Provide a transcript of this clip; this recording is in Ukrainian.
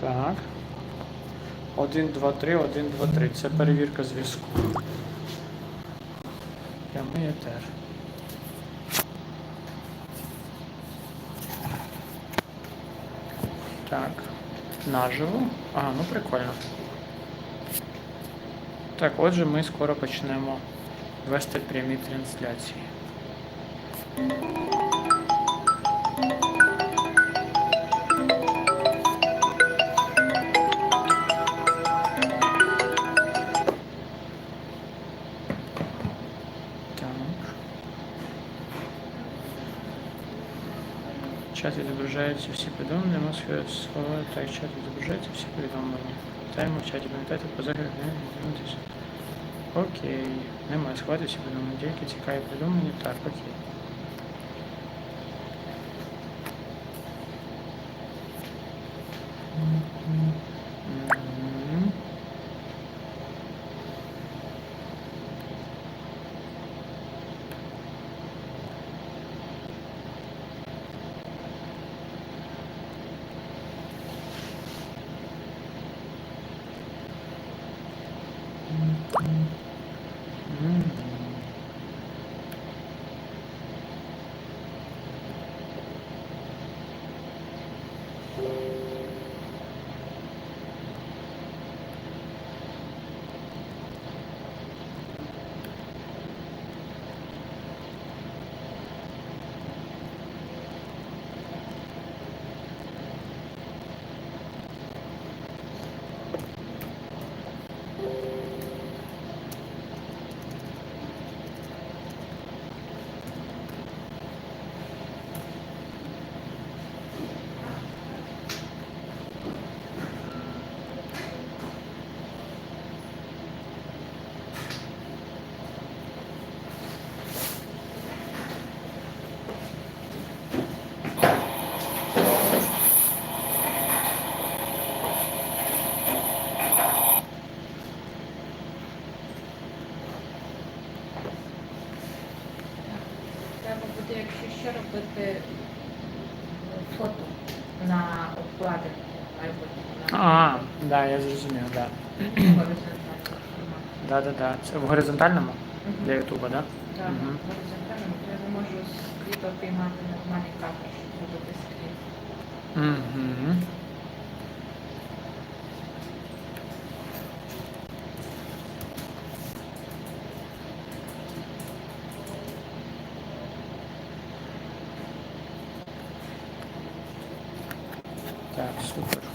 Так. 1, 2, 3, 1, 2, 3. Це перевірка зв'язку. Прямий етер. Так. Наживо. А, ну прикольно. Так, отже, ми скоро почнемо вести прямі трансляції. В чаті відображаються всі повідомлення, є слова, так, в чаті відображаються всі повідомлення. Питаємо в чаті, пам'ятайте по захист, не дивитися. Окей, немає схвати всі повідомлення, тільки цікаві повідомлення, так, окей. うん。Якщо ще робити фото на обкладинку. А, да, я зрозумів, да. Да, да, да. Це в горизонтальному для Ютуба, да? Так, в горизонтальному, то я не можу з кліпа піймати нормальний кадр, щоб робити скрін. Угу. That's super.